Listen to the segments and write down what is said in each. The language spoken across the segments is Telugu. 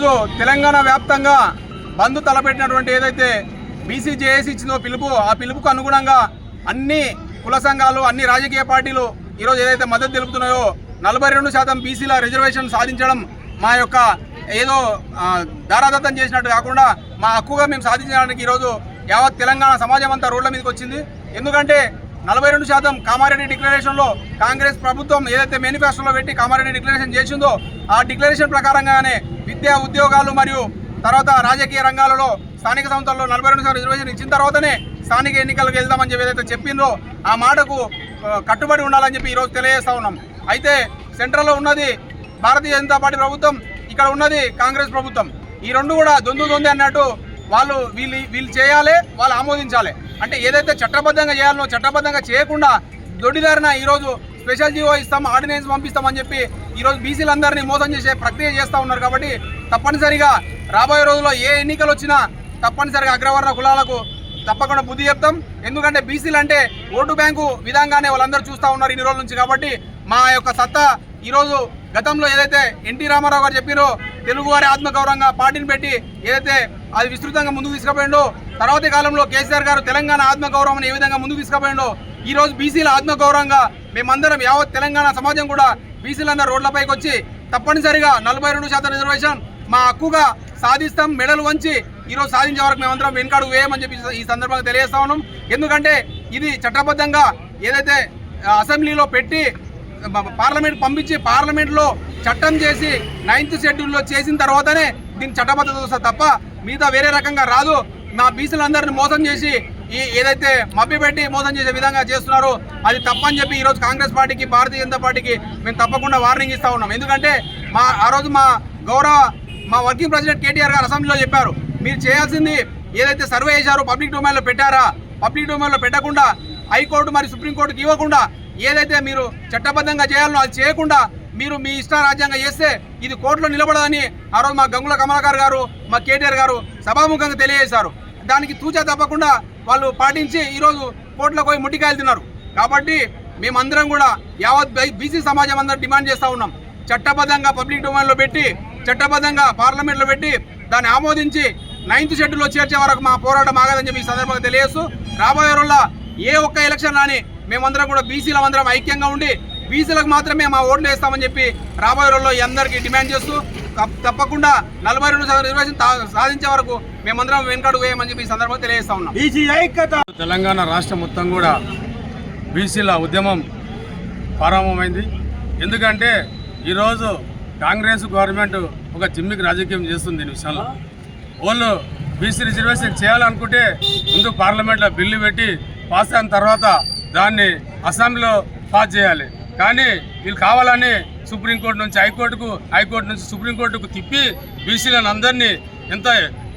ఈరోజు తెలంగాణ వ్యాప్తంగా బంద్ తలపెట్టినటువంటి ఏదైతే బీసీజేఏసీ ఇచ్చిందో పిలుపు ఆ పిలుపుకు అనుగుణంగా అన్ని కుల సంఘాలు అన్ని రాజకీయ పార్టీలు ఈరోజు ఏదైతే మద్దతు తెలుపుతున్నాయో నలభై రెండు శాతం బీసీల రిజర్వేషన్ సాధించడం మా యొక్క ఏదో ధారాదత్తం దారాదత్తం చేసినట్టు కాకుండా మా హక్కుగా మేము సాధించడానికి ఈరోజు యావత్ తెలంగాణ సమాజం అంతా రోడ్ల మీదకి వచ్చింది. ఎందుకంటే నలభై రెండు శాతం కామారెడ్డి డిక్లరేషన్లో కాంగ్రెస్ ప్రభుత్వం ఏదైతే మేనిఫెస్టోలో పెట్టి కామారెడ్డి డిక్లరేషన్ చేసిందో ఆ డిక్లరేషన్ ప్రకారంగానే విద్యా ఉద్యోగాలు మరియు తర్వాత రాజకీయ రంగాలలో స్థానిక సంస్థల్లో నలభై రెండు శాతం రిజర్వేషన్ ఇచ్చిన తర్వాతనే స్థానిక ఎన్నికలకు వెళ్దామని చెప్పి ఏదైతే చెప్పిందో ఆ మాటకు కట్టుబడి ఉండాలని చెప్పి ఈరోజు తెలియజేస్తా ఉన్నాం. అయితే సెంట్రల్లో ఉన్నది భారతీయ జనతా పార్టీ ప్రభుత్వం ఇక్కడ ఉన్నది కాంగ్రెస్ ప్రభుత్వం. ఈ రెండు కూడా దొందు దొంది అన్నట్టు వాళ్ళు వీళ్ళు వీళ్ళు చేయాలి వాళ్ళు ఆమోదించాలి. అంటే ఏదైతే చట్టబద్ధంగా చేయాలనో చట్టబద్ధంగా చేయకుండా దొడ్డిదారిన ఈరోజు స్పెషల్ జీవో ఇస్తాం ఆర్డినెన్స్ పంపిస్తామని చెప్పి ఈరోజు బీసీలందరినీ మోసం చేసే ప్రక్రియ చేస్తూ ఉన్నారు కాబట్టి తప్పనిసరిగా రాబోయే రోజుల్లో ఏ ఎన్నికలు వచ్చినా తప్పనిసరిగా అగ్రవర్ణ కులాలకు తప్పకుండా బుద్ధి చెప్తాం. ఎందుకంటే బీసీలు అంటే ఓటు బ్యాంకు విధంగానే వాళ్ళందరూ చూస్తూ ఉన్నారు ఇన్ని రోజుల నుంచి కాబట్టి మా యొక్క సత్తా ఈరోజు గతంలో ఏదైతే ఎన్టీ రామారావు గారు చెప్పారో తెలుగువారి ఆత్మగౌరవంగా పార్టీని పెట్టి ఏదైతే అది విస్తృతంగా ముందుకు తీసుకుపోయిండో. తర్వాతి కాలంలో కేసీఆర్ గారు తెలంగాణ ఆత్మగౌరవం ఏ విధంగా ముందుకు తీసుకుపోయిండో ఈ రోజు బీసీల ఆత్మగౌరవంగా మేమందరం యావత్ తెలంగాణ సమాజం కూడా బీసీలందరూ రోడ్లపైకి వచ్చి తప్పనిసరిగా నలభై రెండు శాతం రిజర్వేషన్ మా హక్కుగా సాధిస్తాం మెడలు వంచి ఈరోజు సాధించే వరకు మేమందరం వెనుకాడు వేయమని చెప్పి ఈ సందర్భంగా తెలియజేస్తా ఉన్నాం. ఎందుకంటే ఇది చట్టబద్ధంగా ఏదైతే అసెంబ్లీలో పెట్టి పార్లమెంట్ పంపించి పార్లమెంట్లో చట్టం చేసి నైన్త్ షెడ్యూల్లో చేసిన తర్వాతనే దీన్ని చట్టబద్ధత వస్తుంది తప్ప మిగతా వేరే రకంగా రాదు. మా బీసీలందరిని మోసం చేసి ఈ ఏదైతే మభ్యపెట్టి మోసం చేసే విధంగా చేస్తున్నారో అది తప్పని చెప్పి ఈరోజు కాంగ్రెస్ పార్టీకి భారతీయ జనతా పార్టీకి మేము తప్పకుండా వార్నింగ్ ఇస్తా ఉన్నాం. ఎందుకంటే మా ఆ రోజు మా గౌరవ మా వర్కింగ్ ప్రెసిడెంట్ కేటీఆర్ గారు అసెంబ్లీలో చెప్పారు మీరు చేయాల్సింది ఏదైతే సర్వే చేశారో పబ్లిక్ డొమైన్లో పెట్టారా? పబ్లిక్ డొమైన్లో పెట్టకుండా హైకోర్టు మరి సుప్రీంకోర్టుకి ఇవ్వకుండా ఏదైతే మీరు చట్టబద్ధంగా చేయాలనో అది చేయకుండా మీరు మీ ఇష్ట రాజ్యాంగం చేస్తే ఇది కోర్టులో నిలబడదని ఆ రోజు మా గంగుల కమలాకర్ గారు మా కేటీఆర్ గారు సభాముఖంగా తెలియజేశారు. దానికి తూచా తప్పకుండా వాళ్ళు పాటించి ఈరోజు కోర్టులో పోయి ముట్టికాయలు తిన్నారు. కాబట్టి మేమందరం కూడా యావత్ బీసీ సమాజం అందరం డిమాండ్ చేస్తూ ఉన్నాం. చట్టబద్ధంగా పబ్లిక్ డొమైన్లో పెట్టి చట్టబద్ధంగా పార్లమెంట్లో పెట్టి దాన్ని ఆమోదించి నైన్త్ షెడ్యూల్లో చేర్చే వరకు మా పోరాటం ఆగదని చెప్పి ఈ సందర్భంగా తెలియజేస్తూ రాబోయే రోజుల్లో ఏ ఒక్క ఎలక్షన్ రాని మేమందరం కూడా బీసీలం అందరం ఐక్యంగా ఉండి బీసీలకు మాత్రమే మా ఓట్లు వేస్తామని చెప్పి రాబోయే రోజుల్లో అందరికీ డిమాండ్ చేస్తూ తప్- తప్పకుండా నలభై రెండు తా- సాధించే వరకు మేమందరం వెనుకడు వేయమని చెప్పి ఈ సందర్భంగా తెలియజేస్తా ఉన్నాం. బీసీ ఐక్యత. తెలంగాణ రాష్ట్రం మొత్తం కూడా బీసీల ఉద్యమం ప్రారంభమైంది. ఎందుకంటే ఈరోజు కాంగ్రెస్ గవర్నమెంట్ ఒక జిమ్మికి రాజకీయం చేస్తుంది దీని విషయంలో వాళ్ళు బీసీ రిజర్వేషన్ చేయాలనుకుంటే ముందు పార్లమెంట్లో బిల్లు పెట్టి పాస్ అయిన తర్వాత దాన్ని అసెంబ్లీలో పాస్ చేయాలి. కానీ వీళ్ళు కావాలని సుప్రీంకోర్టు నుంచి హైకోర్టుకు హైకోర్టు నుంచి సుప్రీంకోర్టుకు తిప్పి బీసీలను అందరినీ ఎంత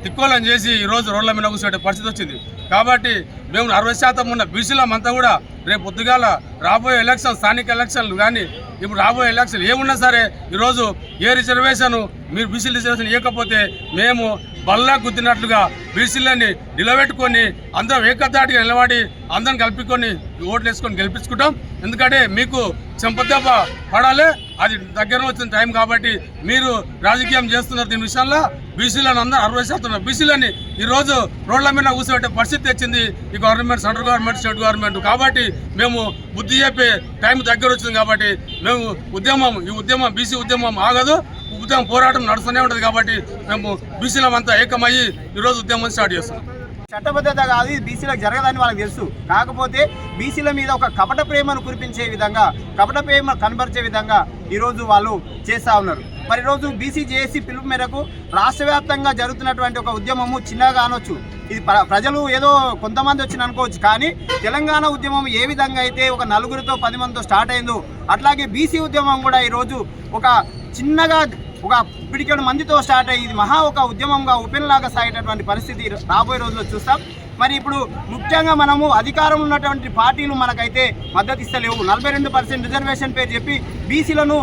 తిక్కోలం చేసి ఈరోజు రోడ్ల మీద కూర్చునే పరిస్థితి వచ్చింది. కాబట్టి మేము అరవై శాతం ఉన్న బీసీలమంతా కూడా రేపు పొద్దుగాల రాబోయే ఎలక్షన్ స్థానిక ఎలక్షన్లు కానీ ఇప్పుడు రాబోయే ఎలక్షన్ ఏమున్నా సరే ఈరోజు ఏ రిజర్వేషన్ మీరు బీసీ రిజర్వేషన్ ఇవ్వకపోతే మేము బల్లా గుద్దినట్లుగా బీసీలని నిలబెట్టుకొని అందరం ఏకదాటిగా నిలబడి అందరం కలుపుకొని ఓట్లు వేసుకొని గెలిపించుకుంటాం. ఎందుకంటే మీకు చెంపదెబ్బ పడాలి అది దగ్గర వచ్చిన టైం కాబట్టి మీరు రాజకీయం చేస్తున్నారు దీని విషయంలో. బీసీలను అందరూ అరవై శాతం బీసీలని ఈరోజు రోడ్ల మీద కూర్చోబెట్టే పరిస్థితి తెచ్చింది ఈ government central government state government. కాబట్టి మేము బుద్ధి చెప్పే టైం దగ్గర వచ్చింది కాబట్టి మేము ఉద్యమం ఈ ఉద్యమం బీసీ ఉద్యమం ఆగదు. ఉద్యమం పోరాటం నడుస్తూనే ఉంటుంది కాబట్టి మేము బీసీలం అంతా ఏకమయ్యి ఈరోజు ఉద్యమం స్టార్ట్ చేస్తున్నాం. చట్టబద్ధత కాదు ఇది బీసీలకు జరగదని వాళ్ళకి తెలుసు. కాకపోతే బీసీల మీద ఒక కపట ప్రేమను కురిపించే విధంగా కపట ప్రేమ కనబరిచే విధంగా ఈరోజు వాళ్ళు చేస్తూ ఉన్నారు. మరి ఈరోజు బీసీ జేఏసీ పిలుపు మేరకు రాష్ట్ర వ్యాప్తంగా జరుగుతున్నటువంటి ఒక ఉద్యమము చిన్నగా అనొచ్చు. ఇది ప్ర- ప్రజలు ఏదో కొంతమంది వచ్చిన అనుకోవచ్చు కానీ తెలంగాణ ఉద్యమం ఏ విధంగా అయితే ఒక నలుగురితో పది మందితో స్టార్ట్ అయిందో అట్లాగే బీసీ ఉద్యమం కూడా ఈరోజు ఒక చిన్నగా ఒక పిడికెడు మందితో స్టార్ట్ అయ్యి ఇది మహా ఒక ఉద్యమంగా ఉపెన్లాగా సాగేటటువంటి పరిస్థితి రాబోయే రోజుల్లో చూస్తాం. మరి ఇప్పుడు ముఖ్యంగా మనము అధికారం ఉన్నటువంటి పార్టీలు మనకైతే మద్దతు ఇస్తలేవు నలభై రెండు పర్సెంట్ రిజర్వేషన్ పేరు చెప్పి బీసీలను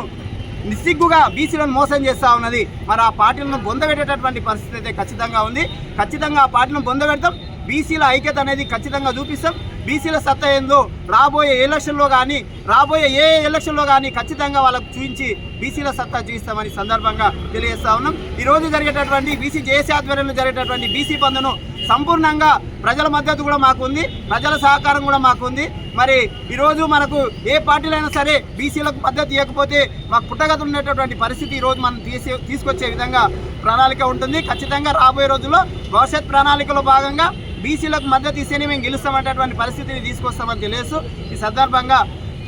నిస్సిగ్గుగా బీసీలను మోసం చేస్తూ ఉన్నది. మరి ఆ పార్టీలను బొందబెట్టేటటువంటి పరిస్థితి అయితే ఖచ్చితంగా ఉంది. ఖచ్చితంగా ఆ పార్టీలను బొందబెడతాం. బీసీల ఐక్యత అనేది ఖచ్చితంగా చూపిస్తాం. బీసీల సత్తా ఏందో రాబోయే ఎలక్షన్లో కానీ రాబోయే ఏ ఎలక్షన్లో కానీ ఖచ్చితంగా వాళ్ళకు చూపించి బీసీల సత్తా చూపిస్తామని సందర్భంగా తెలియజేస్తా ఉన్నాం. ఈరోజు జరిగేటటువంటి బీసీ జేఏసీ ఆధ్వర్యంలో జరిగేటటువంటి బీసీ పందును సంపూర్ణంగా ప్రజల మద్దతు కూడా మాకు ఉంది ప్రజల సహకారం కూడా మాకు ఉంది మరి ఈరోజు మనకు ఏ పార్టీలైనా సరే బీసీలకు మద్దతు ఇవ్వకపోతే మాకు పుట్టగత ఉండేటటువంటి పరిస్థితి ఈరోజు మనం తీసి తీసుకొచ్చే విధంగా ప్రణాళిక ఉంటుంది. ఖచ్చితంగా రాబోయే రోజుల్లో భవిష్యత్ ప్రణాళికలో భాగంగా బీసీలకు మద్దతు ఇస్తేనే మేము గెలుస్తామనేటువంటి పరిస్థితిని తీసుకొస్తామని తెలియజేస్తూ ఈ సందర్భంగా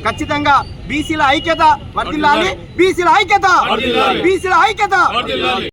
ఖచ్చితంగా బీసీల ఐక్యత వర్దిల్లాలి బీసీల ఐక్యత బీసీల ఐక్యత